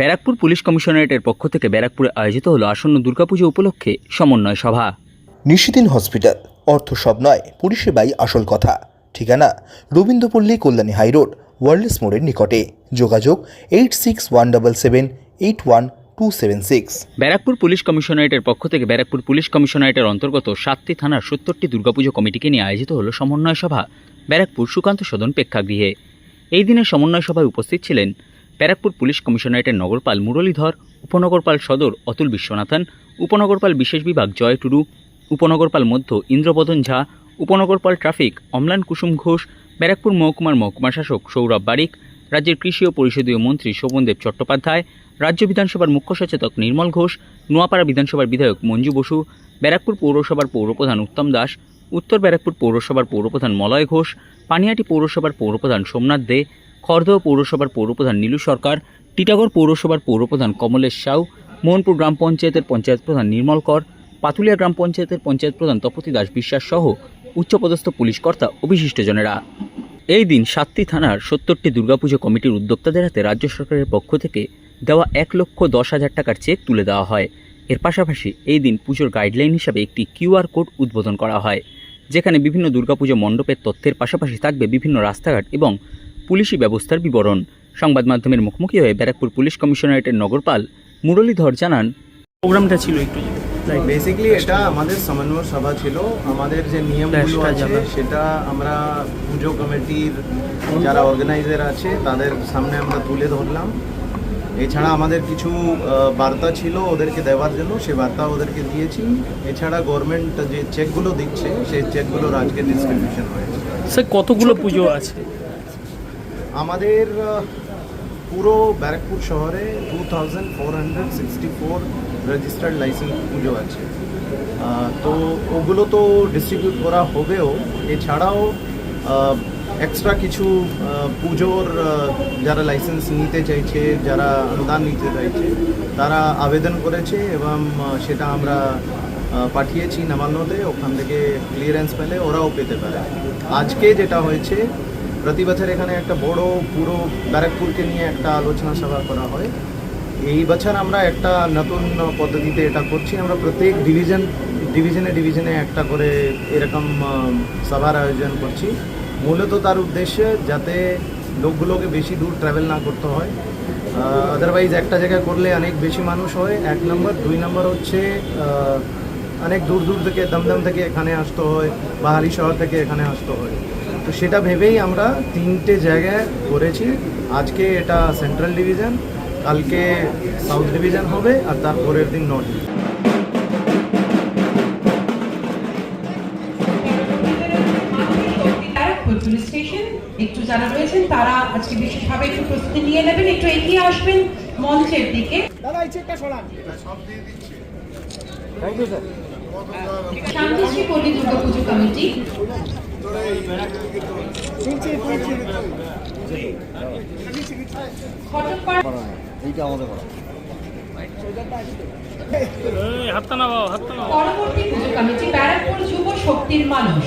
Barrackpore police কমিশনারেটের পক্ষ থেকে ব্যারাকপুরে আয়োজিত হলো আসন্ন দুর্গাপুজো উপলক্ষে সমন্বয় সভা। নিশিদিন হসপিটাল অর্থ সব নয় পরিষেবাই আসল কথা। ঠিকানা রবীন্দ্রপল্লী কল্যাণী হাইরোড ওয়ার্ল্ডস মোড়ের নিকটে। যোগাযোগ eight six one double seven eight one two seven six. Barrackpore police কমিশনারেটের পক্ষ থেকে ব্যারাকপুর পুলিশ কমিশনারেটের অন্তর্গত সাতটি থানার সত্তরটি দুর্গাপুজো কমিটিকে নিয়ে আয়োজিত হলো সমন্বয় সভা। ব্যারাকপুর সুকান্ত সদন প্রেক্ষাগৃহে। এই দিনের সমন্বয় সভায় উপস্থিত ছিলেন ব্যারাকপুর পুলিশ কমিশনারেটের নগরপাল মুরলীধর, উপনগরপাল সদর অতুল বিশ্বনাথন, উপনগরপাল বিশেষ বিভাগ জয় টুডু, উপনগরপাল মধ্য ইন্দ্রবদন ঝা, উপনগরপাল ট্রাফিক অম্লান কুসুম ঘোষ, ব্যারাকপুর মহকুমার মহকুমা শাসক সৌরভ বারিক, রাজ্যের কৃষি ও পরিষদীয় মন্ত্রী শোভনদেব চট্টোপাধ্যায়, রাজ্য বিধানসভার মুখ্য সচেতক নির্মল ঘোষ, নোয়াপাড়া বিধানসভার বিধায়ক মঞ্জু বসু, ব্যারাকপুর পৌরসভার পৌরপ্রধান উত্তম দাস, উত্তর ব্যারাকপুর পৌরসভার পৌরপ্রধান মলয় ঘোষ, পানিয়াটি পৌরসভার পৌরপ্রধান সোমনাথ দে খড়দহ পৌরসভার পৌরপ্রধান নীলু সরকার, টিটাগড় পৌরসভার পৌরপ্রধান কমলেশ সাউ, মোহনপুর গ্রাম পঞ্চায়েতের পঞ্চায়েত প্রধান নির্মল কর, পাতুলিয়া গ্রাম পঞ্চায়েতের পঞ্চায়েত প্রধান তপতি দাস বিশ্বাস সহ উচ্চপদস্থ পুলিশ কর্তা ও বিশিষ্টজনেরা এই দিন সাতটি থানার সত্তরটি দুর্গাপুজো কমিটির উদ্যোক্তাদের হাতে রাজ্য সরকারের পক্ষ থেকে দেওয়া এক লক্ষ দশ হাজার টাকার চেক তুলে দেওয়া হয়। এর পাশাপাশি এই দিন পুজোর গাইডলাইন হিসাবে একটি কিউআর কোড উদ্বোধন করা হয়, যেখানে বিভিন্ন দুর্গাপুজো মণ্ডপের তথ্যের পাশাপাশি থাকবে বিভিন্ন রাস্তাঘাট এবং পুলিশি ব্যবস্থার বিবরণ। সংবাদ মাধ্যমের মুখোমুখি হয়ে ব্যারাকপুর পুলিশ কমিশনারেটের নগরপাল মুরলীধর জানান প্রোগ্রামটা ছিল একটু বেসিক্যালি এটা আমাদের সমন্বয় সভা ছিল। আমাদের যে নিয়মগুলো Flashটা আছে সেটা আমরা পুজো কমিটির যারা অর্গানাইজার আছে তাদের সামনে আমরা তুলে ধরলাম। এছাড়া আমাদের কিছু বার্তা ছিল ওদেরকে দেওয়ার জন্য সে বার্তা ওদেরকে দিয়েছি। এছাড়া গভর্নমেন্ট যে চেকগুলো দিচ্ছে সেই চেকগুলোর আজকে ডিস্ট্রিবিউশন হয়েছে। স্যার কতগুলো পুজো আছে? আমাদের পুরো ব্যারাকপুর শহরে two thousand four hundred sixty four registered licence পুজো আছে। তো ওগুলো তো ডিস্ট্রিবিউট করা হবেও। এছাড়াও এক্সট্রা কিছু পুজোর যারা লাইসেন্স নিতে চাইছে, যারা অনুদান নিতে চাইছে, তারা আবেদন করেছে এবং সেটা আমরা পাঠিয়েছি নবান্নতে ওখান থেকে ক্লিয়ারেন্স পেলে ওরাও পেতে পারে। আজকে যেটা হয়েছে প্রতি বছর এখানে একটা বড়, পুরো ব্যারাকপুরকে নিয়ে একটা আলোচনা সভা করা হয়। এই বছর আমরা একটা নতুন পদ্ধতিতে এটা করছি। আমরা প্রত্যেক ডিভিশন ডিভিশনে ডিভিশনে একটা করে এরকম সভার আয়োজন করছি। মূলত তার উদ্দেশ্যে যাতে লোকগুলোকে বেশি দূর ট্রাভেল না করতে হয়। আদারওয়াইজ একটা জায়গায় করলে অনেক বেশি মানুষ হয়। এক নম্বর। দুই নম্বর হচ্ছে অনেক দূর দূর থেকে, দমদম থেকে এখানে আসতে হয়। বাহারি শহর থেকে এখানে আসতে হয়। তো সেটা ভেবেই আমরা তিনটে জায়গায় করেছি। আজকে এটা সেন্ট্রাল ডিভিশন কালকে সাউথ ডিভিশন হবে আর তার পরের দিন নর্থ স্টেশন? একটু যারা রয়েছেন তারা আজকে বিশেষভাবে একটু প্রস্তুতি নিয়ে নেবেন একটু এগিয়ে আসবেন মঞ্চের দিকে। শান্তিশ্রী পল্লী দুর্গাপুজো কমিটি। ঘটকপাড়া হাতটা নামাও পরবর্তী পুজো কমিটি ব্যারাকপুর যুব শক্তির মানুষ।